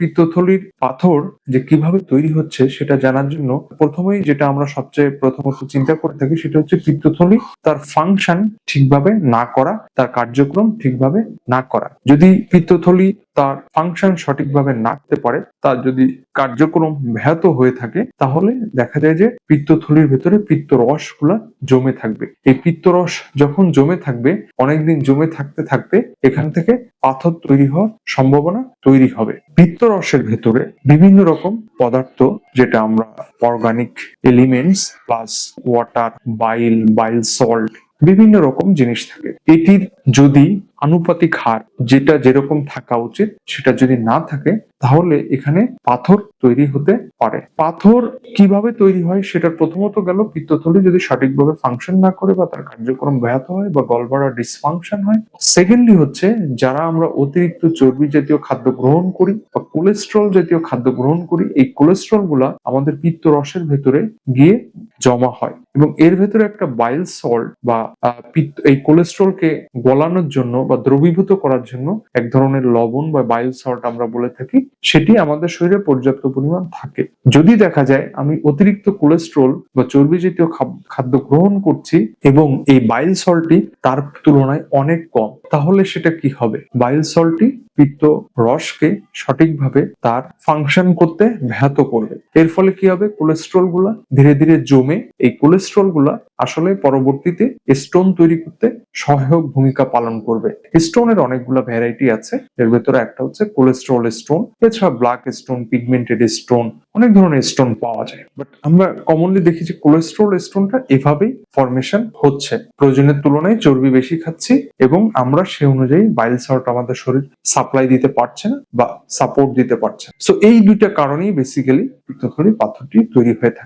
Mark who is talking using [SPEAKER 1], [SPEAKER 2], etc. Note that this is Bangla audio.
[SPEAKER 1] পিত্তথলির পাথর যে কীভাবে তৈরি হচ্ছে সেটা জানার জন্য প্রথমেই যেটা আমরা সবচেয়ে প্রথমত চিন্তা করে থাকি সেটা হচ্ছে পিত্তথলি তার ফাংশন ঠিকভাবে না করা, তার কার্যক্রম ঠিকভাবে না করা। যদি পিত্তথলি তার ফাংশন সঠিকভাবে না করতে পারে তার যদি কার্যক্রম ব্যাহত হয়ে থাকে, তাহলে দেখা যায় যে পিত্তথলির ভেতরে পিত্তরসগুলা জমে থাকবে। এই পিত্তরস যখন জমে থাকবে, অনেকদিন জমে থাকতে থাকতে এখান থেকে পাথর তৈরি হওয়ার সম্ভাবনা তৈরি হবে। পিত্তরসের ভেতরে বিভিন্ন রকম পদার্থ, যেটা আমরা organic elements plus water bile bile salt বিভিন্ন রকম জিনিস থাকে। এটির যদি আনুপাতিক হার যেটা যেরকম থাকা উচিত, সেটা যদি না থাকে, তাহলে এখানে পাথর তৈরি হতে পারে। পাথর কীভাবে তৈরি হয় সেটা প্রথমত গেল পিত্তথলি যদি সঠিকভাবে ফাংশন না করে বা তার কার্যক্রম ব্যাহত হয় বা গলবাড়া ডিসফাংশন হয়। সেকেন্ডলি হচ্ছে যারা আমরা অতিরিক্ত চর্বি জাতীয় খাদ্য গ্রহণ করি বা কোলেস্ট্রল জাতীয় খাদ্য গ্রহণ করি, এই কোলেস্ট্রলগুলা আমাদের পিত্ত রসের ভেতরে গিয়ে জমা হয় এবং এর ভেতরে একটা বাইল সল্ট বা এই কোলেস্ট্রলকে গলানোর জন্য বা দ্রবীভূত করার জন্য এক ধরনের লবণ বা বাইল সল্ট আমরা বলে থাকি, সেটি আমাদের শরীরে পর্যাপ্ত পরিমাণ থাকে। যদি দেখা যায় আমি অতিরিক্ত কোলেস্ট্রল বা চর্বি জাতীয় খাদ্য গ্রহণ করছি এবং এই বাইল সল্টটি তার তুলনায় অনেক কম, তাহলে সেটা কি হবে? বাইল সল্টটি পিত্ত রসকে সঠিকভাবে তার ফাংশন করতে ব্যাহত করবে। এর ফলে কি হবে? কোলেস্ট্রলগুলা ধীরে ধীরে জমে, এই কোলেস্ট্রলগুলা আসলে পরবর্তীতে স্টোন তৈরি করতে সহায়ক ভূমিকা পালন করবে। স্টোনের অনেকগুলো ভ্যারাইটি আছে। এর ভেতরে একটা হচ্ছে কোলেস্ট্রল স্টোন এছাড়া ব্ল্যাক স্টোন পিগমেন্টেড স্টোন অনেক ধরনের স্টোন পাওয়া যায়। বাট আমরা কমনলি দেখি যে কোলেস্ট্রল স্টোনটা এভাবেই ফরমেশন হচ্ছে। প্রয়োজনের তুলনায় চর্বি বেশি খাচ্ছি এবং আমরা সে অনুযায়ী বাইল সল্ট আমাদের শরীর সাপ্লাই দিতে পারছে না বা সাপোর্ট দিতে পারছে সো এই দুইটা কারণেই বেসিক্যালি পাথরটি তৈরি হয়ে থাকে।